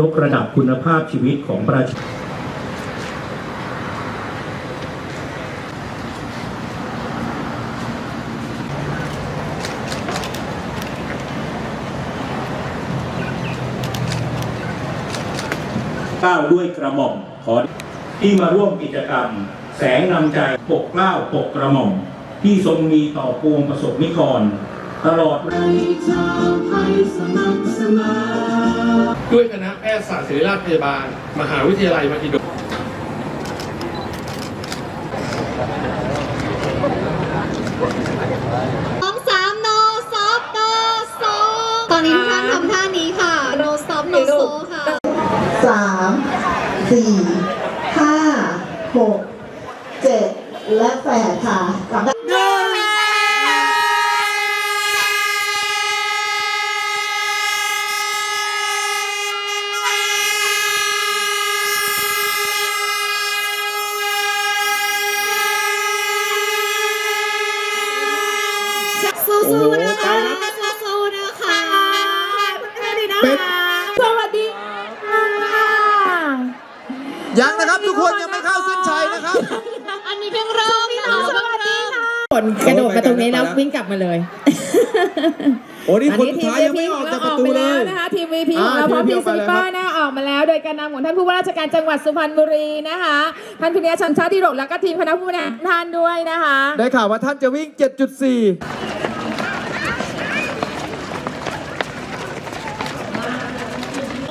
ยกระดับคุณภาพชีวิตของประชาชนก้าวด้วยกระหม่อมขอที่มาร่วมกิจกรรม แสงนำใจปกเกล้าปกกระหม่อม ที่ทรงมีต่อปวงประสบนิกร ตลอด ด้วยคณะแพทยศาสตร์ศิริราชพยาบาล มหาวิทยาลัยมหิดลสองสาม no stop no so ตอนนี้ทุกท่านทำท่านี้ค่ะ no stop no so ค่ะสามสี่ห้าหกเจ็ดและแปดค่ะ กลับได้สู้ๆนะคะสู้ๆนะคะ สวัสดีค่ะยังนะครับทุกคนยังไม่เข้าเส้นชัยนะครับอันนี้เพิ่งเริ่มนะสวัสดีค่ะคนกระโดดมาตรงนี้แล้ววิ่งกลับมาเลย โอ้นี่ตอนคนนี้สุดทีมท้ายยังไม่ออกจากประตูเลแล้ยวนะคะทีม VP ของเราอ่าพร้อมทีทีมมเดีสยวไปลิปเลยเปอร์นะคะออกมาแล้ว โดยการนำของท่านผู้ว่าราชการจังหวัดสุพรรณบุรีนะคะท่านพิเนียชันชาติโรกแล้วก็ทีมคณะผู้บริหารท่านด้วยนะคะ ได้ข่าวว่าท่านจะวิ่ง 7.4